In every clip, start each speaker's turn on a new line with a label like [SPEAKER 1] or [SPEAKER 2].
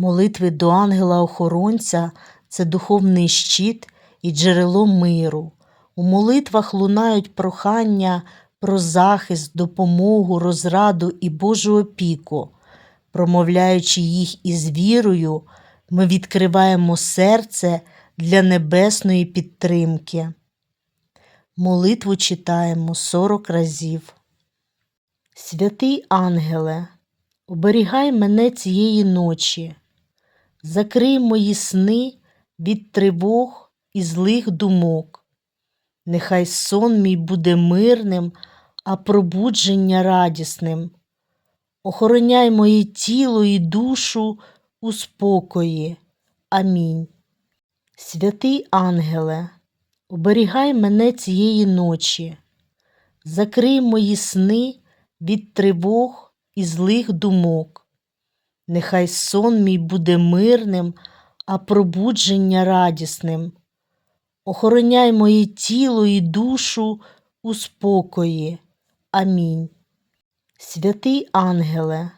[SPEAKER 1] Молитви до ангела-охоронця це духовний щит і джерело миру. У молитвах лунають прохання про захист, допомогу, розраду і Божу опіку. Промовляючи їх із вірою, ми відкриваємо серце для небесної підтримки. Молитву читаємо 40 разів. Святий ангеле, оберігай мене цієї ночі, закрий мої сни від тривог і злих думок. Нехай сон мій буде мирним, а пробудження радісним. Охороняй моє тіло і душу у спокої. Амінь. Святий ангеле, оберігай мене цієї ночі, закрий мої сни від тривог і злих думок. Нехай сон мій буде мирним, а пробудження радісним. Охороняй моє тіло і душу у спокої. Амінь. Святий ангеле,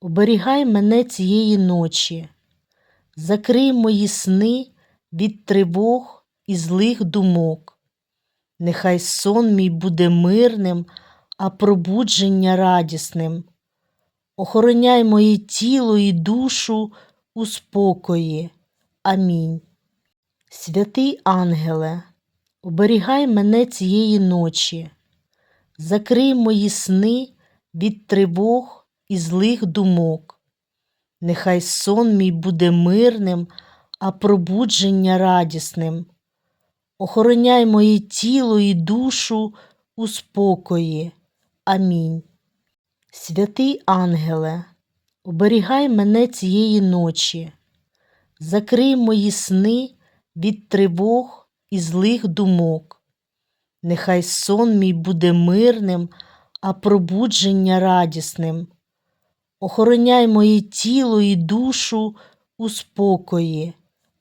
[SPEAKER 1] оберігай мене цієї ночі, закрий мої сни від тривог і злих думок. Нехай сон мій буде мирним, а пробудження радісним. Охороняй моє тіло і душу у спокої. Амінь. Святий ангеле, оберігай мене цієї ночі, закрий мої сни від тривог і злих думок. Нехай сон мій буде мирним, а пробудження радісним. Охороняй моє тіло і душу у спокої. Амінь. Святий ангеле, оберігай мене цієї ночі, закрий мої сни від тривог і злих думок. Нехай сон мій буде мирним, а пробудження радісним. Охороняй моє тіло і душу у спокої.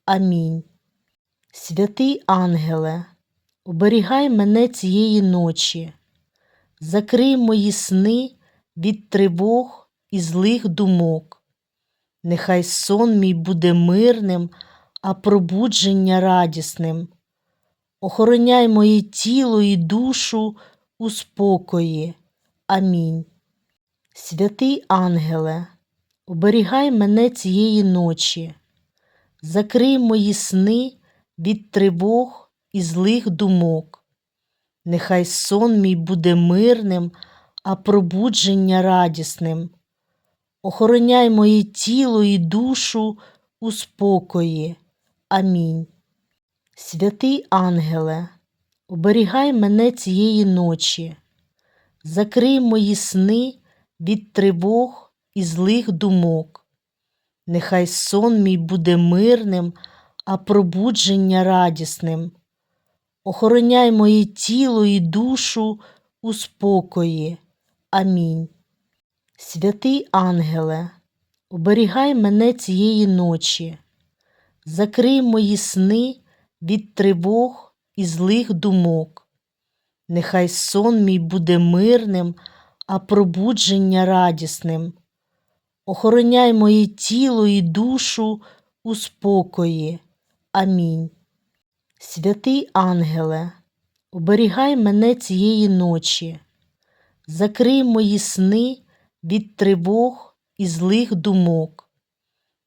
[SPEAKER 1] Амінь. Святий ангеле, оберігай мене цієї ночі, закрий мої сни від тривог і злих думок. Нехай сон мій буде мирним, а пробудження радісним. Охороняй моє тіло і душу у спокої. Амінь. Святий ангеле, оберігай мене цієї ночі, закрий мої сни від тривог і злих думок. Нехай сон мій буде мирним, а пробудження радісним. Охороняй моє тіло і душу у спокої. Амінь. Святий ангеле, оберігай мене цієї ночі, закрий мої сни від тривог і злих думок. Нехай сон мій буде мирним, а пробудження радісним. Охороняй моє тіло і душу у спокої. Амінь. Святий ангеле, оберігай мене цієї ночі, закрий мої сни від тривог і злих думок. Нехай сон мій буде мирним, а пробудження радісним. Охороняй моє тіло і душу у спокої. Амінь. Святий ангеле, оберігай мене цієї ночі, закрий мої сни від тривог і злих думок.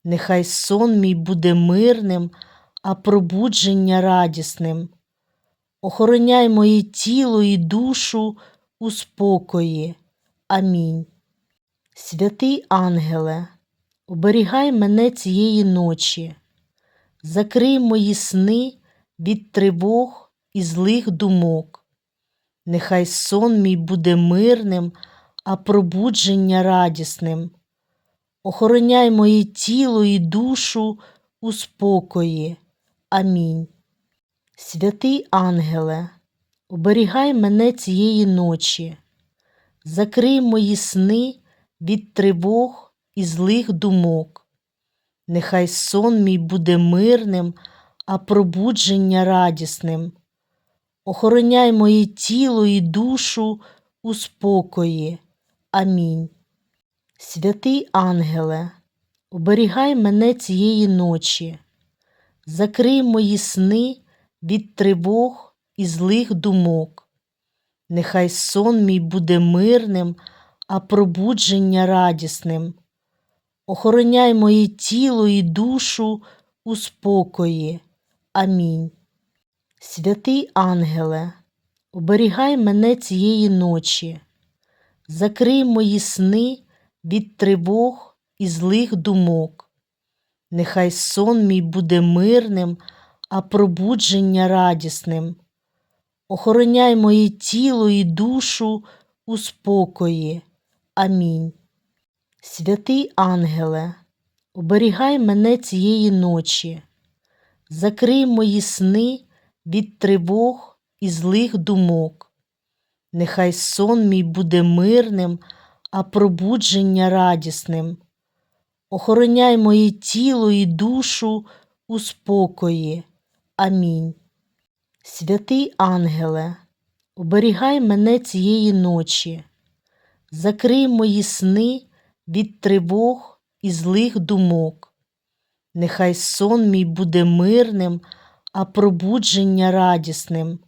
[SPEAKER 1] Нехай сон мій буде мирним, а пробудження радісним. Охороняй моє тіло і душу у спокої. Амінь. Святий ангеле, оберігай мене цієї ночі, закрий мої сни від тривог і злих думок. Нехай сон мій буде мирним, а пробудження радісним. Охороняй моє тіло і душу у спокої. Амінь. Святий ангеле, оберігай мене цієї ночі, закрий мої сни від тривог і злих думок. Нехай сон мій буде мирним, а пробудження радісним. Охороняй моє тіло і душу у спокої. Амінь. Святий ангеле, оберігай мене цієї ночі, закрий мої сни від тривог і злих думок. Нехай сон мій буде мирним, а пробудження радісним. Охороняй моє тіло і душу у спокої. Амінь. Святий ангеле, оберігай мене цієї ночі, закрий мої сни від тривог і злих думок. Нехай сон мій буде мирним, а пробудження радісним. Охороняй моє тіло і душу у спокої. Амінь. Святий ангеле, оберігай мене цієї ночі, закрий мої сни від тривог і злих думок. Нехай сон мій буде мирним, а пробудження радісним. Охороняй моє тіло і душу у спокої. Амінь. Святий ангеле, оберігай мене цієї ночі, закрий мої сни від тривог і злих думок. Нехай сон мій буде мирним, а пробудження радісним.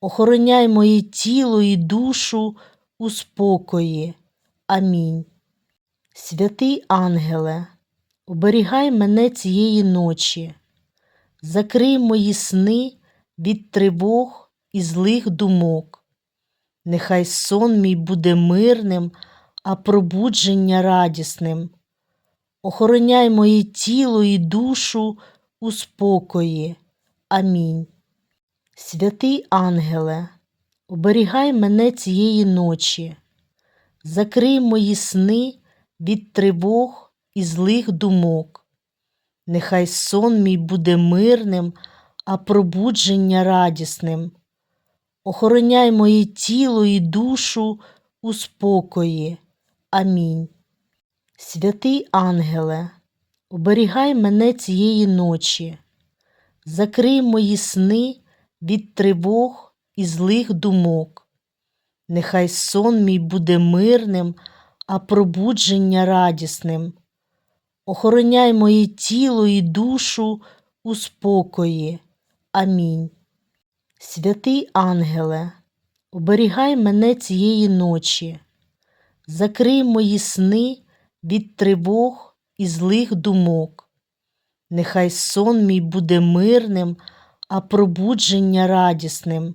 [SPEAKER 1] Охороняй моє тіло і душу у спокої. Амінь. Святий ангеле, оберігай мене цієї ночі, закрий мої сни від тривог і злих думок. Нехай сон мій буде мирним, а пробудження радісним. Охороняй моє тіло і душу у спокої. Амінь. Святий ангеле, оберігай мене цієї ночі, закрий мої сни від тривог і злих думок. Нехай сон мій буде мирним, а пробудження радісним. Охороняй моє тіло і душу у спокої. Амінь. Святий ангеле, оберігай мене цієї ночі, закрий мої сни від тривог і злих думок. Нехай сон мій буде мирним, а пробудження радісним. Охороняй моє тіло і душу у спокої. Амінь. Святий ангеле, оберігай мене цієї ночі, закрий мої сни від тривог і злих думок. Нехай сон мій буде мирним, а пробудження радісним.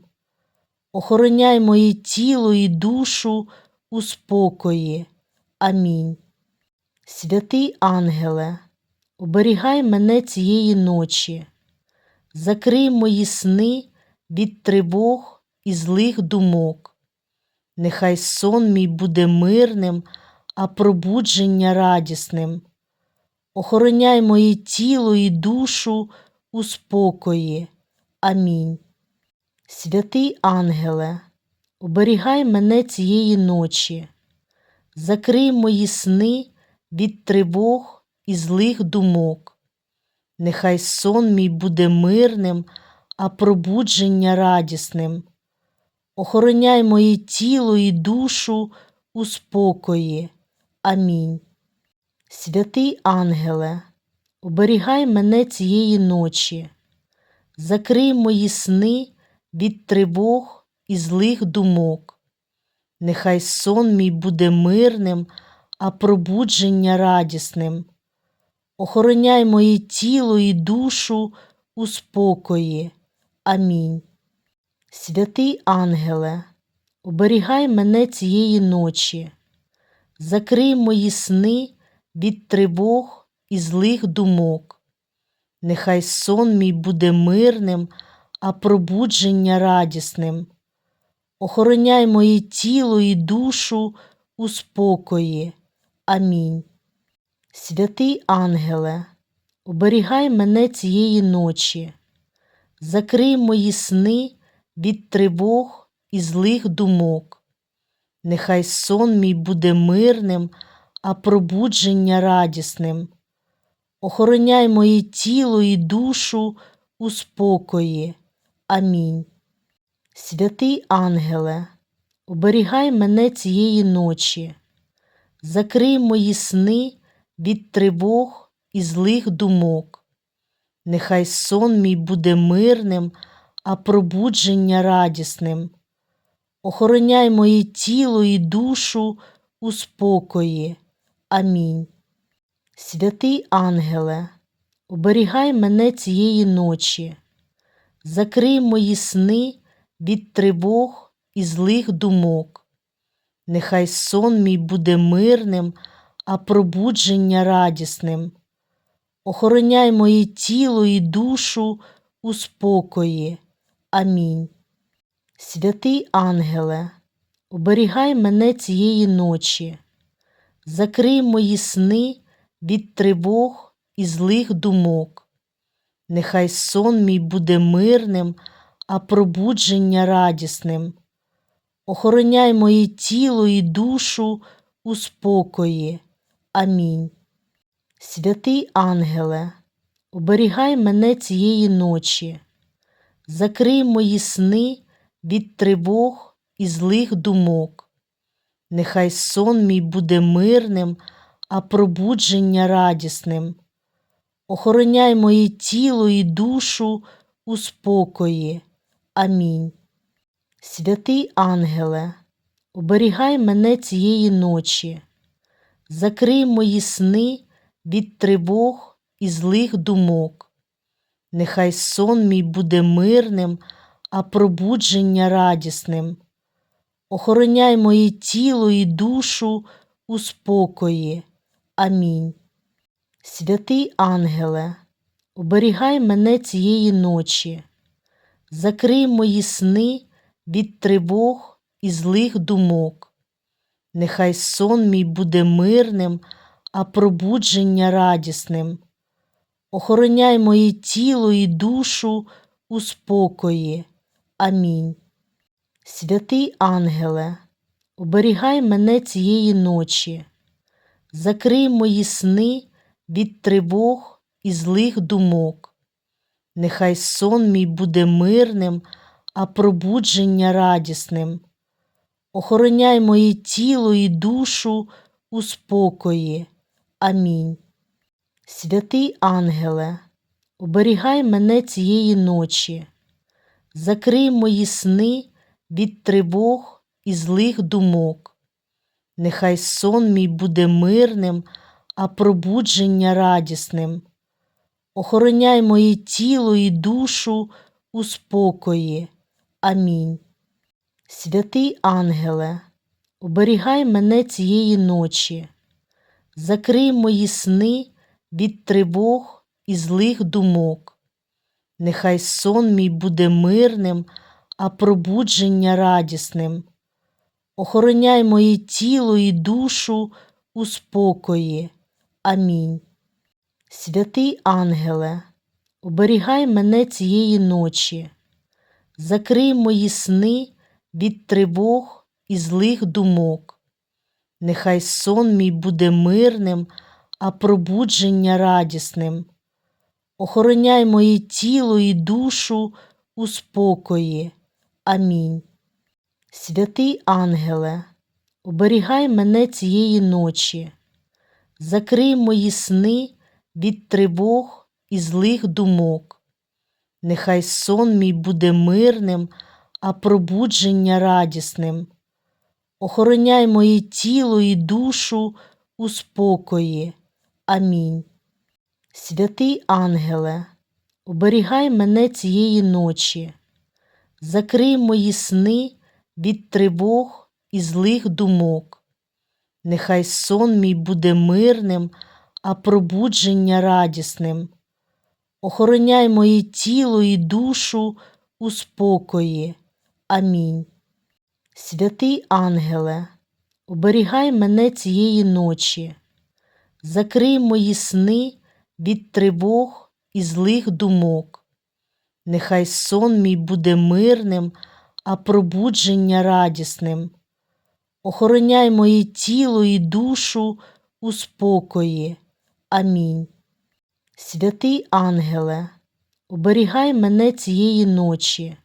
[SPEAKER 1] Охороняй моє тіло і душу у спокої. Амінь. Святий ангеле, оберігай мене цієї ночі, закрий мої сни від тривог і злих думок. Нехай сон мій буде мирним, а пробудження радісним. Охороняй моє тіло і душу у спокої. Амінь. Святий ангеле, оберігай мене цієї ночі, закрий мої сни від тривог і злих думок. Нехай сон мій буде мирним, а пробудження радісним. Охороняй моє тіло і душу у спокої. Амінь. Святий ангеле, оберігай мене цієї ночі, закрий мої сни від тривог і злих думок. Нехай сон мій буде мирним, а пробудження радісним. Охороняй моє тіло і душу у спокої. Амінь. Святий ангеле, оберігай мене цієї ночі, закрий мої сни від тривог і злих думок. Нехай сон мій буде мирним, а пробудження радісним. Охороняй моє тіло і душу у спокої. Амінь. Святий ангеле, оберігай мене цієї ночі, закрий мої сни від тривог і злих думок. Нехай сон мій буде мирним, а пробудження радісним. Охороняй моє тіло і душу у спокої. Амінь. Святий ангеле, оберігай мене цієї ночі, закрий мої сни від тривог і злих думок. Нехай сон мій буде мирним, а пробудження радісним. Охороняй моє тіло і душу у спокої. Амінь. Святий ангеле, оберігай мене цієї ночі, закрий мої сни від тривог і злих думок. Нехай сон мій буде мирним, а пробудження радісним. Охороняй моє тіло і душу у спокої. Амінь. Святий ангеле, оберігай мене цієї ночі, закрий мої сни від тривог і злих думок. Нехай сон мій буде мирним, а пробудження радісним. Охороняй моє тіло і душу у спокої. Амінь. Святий ангеле, оберігай мене цієї ночі, закрий мої сни від тривог і злих думок. Нехай сон мій буде мирним, а пробудження радісним. Охороняй моє тіло і душу у спокої. Амінь. Святий ангеле, оберігай мене цієї ночі, закрий мої сни від тривог і злих думок. Нехай сон мій буде мирним, а пробудження радісним. Охороняй моє тіло і душу у спокої. Амінь. Святий ангеле, оберігай мене цієї ночі, закрий мої сни від тривог і злих думок. Нехай сон мій буде мирним, а пробудження радісним. Охороняй моє тіло і душу у спокої. Амінь. Святий ангеле, оберігай мене цієї ночі, закрий мої сни від тривог і злих думок. Нехай сон мій буде мирним, а пробудження радісним. Охороняй моє тіло і душу у спокої. Амінь. Святий ангеле, оберігай мене цієї ночі, закрий мої сни від тривог і злих думок. Нехай сон мій буде мирним, а пробудження радісним. Охороняй моє тіло і душу у спокої. Амінь. Святий ангеле, оберігай мене цієї ночі, закрий мої сни від тривог і злих думок. Нехай сон мій буде мирним, а пробудження радісним. Охороняй моє тіло і душу у спокої. Амінь. Святий ангеле, оберігай мене цієї ночі, закрий мої сни від тривог і злих думок. Нехай сон мій буде мирним, а пробудження радісним. Охороняй моє тіло і душу у спокої. Амінь. Святий ангеле, оберігай мене цієї ночі, закрий мої сни від тривог і злих думок. Нехай сон мій буде мирним, а пробудження радісним. Охороняй моє тіло і душу у спокої. Амінь. Святий ангеле, оберігай мене цієї ночі, закрий мої сни від тривог і злих думок. Нехай сон мій буде мирним, а пробудження радісним. Охороняй моє тіло і душу у спокої. Амінь. Святий ангеле, оберігай мене цієї ночі, закрий мої сни від тривог і злих думок. Нехай сон мій буде мирним, а пробудження радісним. Охороняй моє тіло і душу у спокої. Амінь. Святий ангеле, оберігай мене цієї ночі,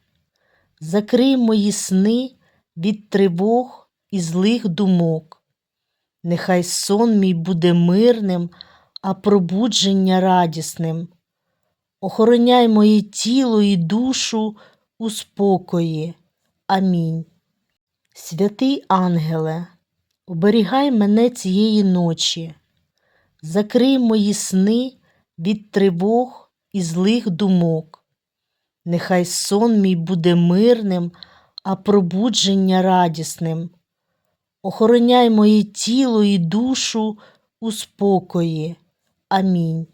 [SPEAKER 1] закрий мої сни від тривог і злих думок. Нехай сон мій буде мирним, а пробудження радісним. Охороняй моє тіло і душу у спокої. Амінь. Святий ангеле, оберігай мене цієї ночі, закрий мої сни від тривог і злих думок. Нехай сон мій буде мирним, а пробудження радісним. Охороняй моє тіло і душу у спокої. Амінь.